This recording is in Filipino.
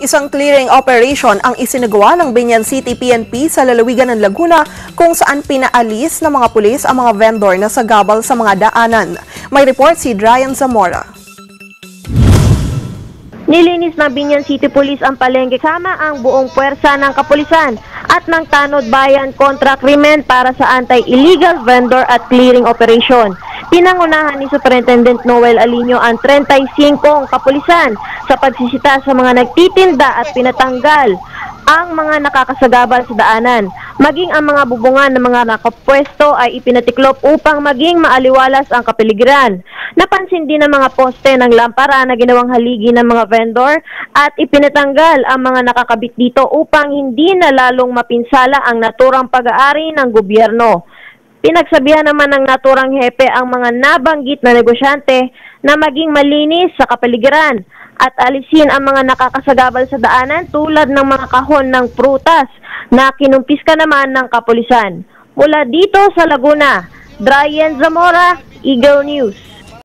Isang clearing operation ang isinagawa ng Binyan City PNP sa lalawigan ng Laguna kung saan pinaalis ng mga pulis ang mga vendor na sagabal sa mga daanan. May report si Dryan Zamora. Nilinis ng Binyan City Police ang palengke kasama ang buong puwersa ng kapulisan at ng Tanod Bayan kontra krimen para sa anti-illegal vendor at clearing operation. Pinangunahan ni Superintendent Noel Alino ang 35 kapulisan sa pagsisita sa mga nagtitinda at pinatanggal ang mga nakakasagabal sa daanan. Maging ang mga bubungan ng mga nakapwesto ay ipinatiklop upang maging maaliwalas ang kapiligiran. Napansin din ang mga poste ng lampara na ginawang haligi ng mga vendor at ipinatanggal ang mga nakakabit dito upang hindi na lalong mapinsala ang naturang pag-aari ng gobyerno. Pinagsabihan naman ng naturang hepe ang mga nabanggit na negosyante na maging malinis sa kapaligiran at alisin ang mga nakakasagabal sa daanan tulad ng mga kahon ng prutas na kinumpiska naman ng kapulisan. Mula dito sa Laguna, Dryan Zamora, Eagle News.